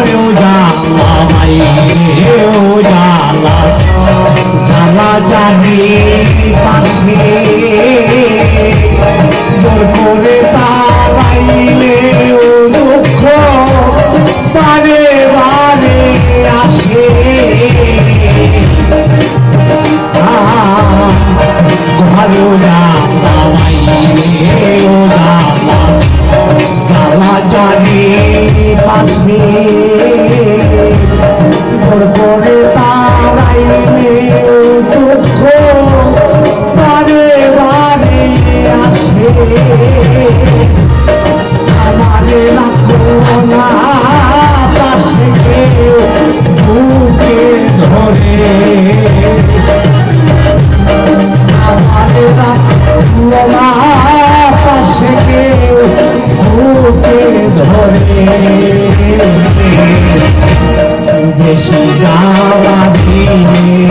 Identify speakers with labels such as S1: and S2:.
S1: ও জালা ভাই ও জালা জালা জানি পান পাশে ভোর ভোরে তারাই দুঃখ বারে বারে আসে আমারে রাখো না পাশে কেউ বুকে ধরে পাশে কেউ বুকে ধরে বেশি গাওয়া দিনে